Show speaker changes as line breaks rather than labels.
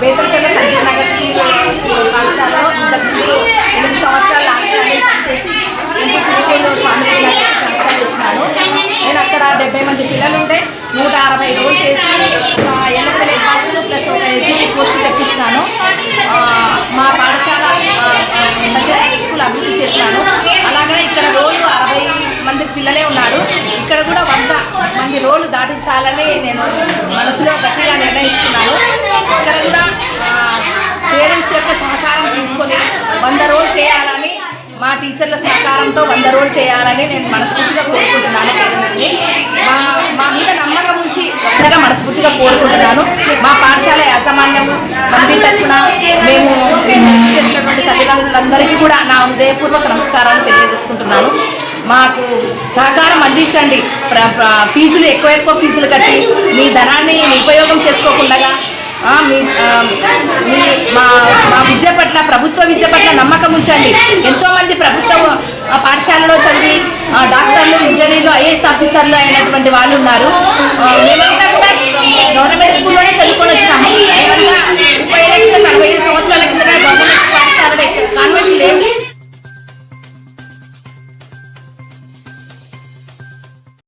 Bethamcherla Sanjay Nagar school పాఠశాలలో ఇంతకుముందు ఎనిమిది సంవత్సరాల లాంగ్ పనిచేసి ఎంపీ స్కూల్లో స్వామి ట్రాన్స్ఫర్ నేను అక్కడ డెబ్బై మంది పిల్లలు ఉంటే నూట అరవై రోజులు చేసి ఎన్ఎఫ్ఎల్ భాషలు ప్లస్ ఒక ఎస్జీ పోస్ట్ తెప్పించినాను. మా పాఠశాల సంజయ్ స్కూల్ అభివృద్ధి చేసినాను. అలాగే ఇక్కడ రోజు అరవై మంది పిల్లలే ఉన్నారు. ఇక్కడ కూడా వంద మంది రోజులు దాటించాలని నేను మనసులో గట్టిగా నిర్ణయించుకున్నాను ఇక్కడ కూడా పేరెంట్స్ యొక్క సహకారం తీసుకొని వంద రోజులు చేయాలని మా టీచర్ల సహకారంతో వంద రోజులు చేయాలని నేను మనస్ఫూర్తిగా కోరుకుంటున్నాను. పేరెంట్స్ని మా మా మీద నమ్మకం ఉంచి వందగా మనస్ఫూర్తిగా కోరుకుంటున్నాను. మా పాఠశాల యాజమాన్యం మంది తరఫున మేము చేసినటువంటి తల్లిదండ్రులందరికీ కూడా నా హృదయపూర్వక నమస్కారాలు తెలియజేసుకుంటున్నాను. మాకు సహకారం అందించండి. ఫీజులు ఎక్కువ ఎక్కువ ఫీజులు కట్టి మీ ధనాన్ని ఉపయోగం చేసుకోకుండా మీ మా విద్య పట్ల ప్రభుత్వ విద్య పట్ల నమ్మకం ఉంచండి. ఎంతోమంది ప్రభుత్వ పాఠశాలలో చదివి డాక్టర్లు ఇంజనీర్లు ఐఏఎస్ ఆఫీసర్లు అయినటువంటి వాళ్ళు ఉన్నారు. మేమంతా కూడా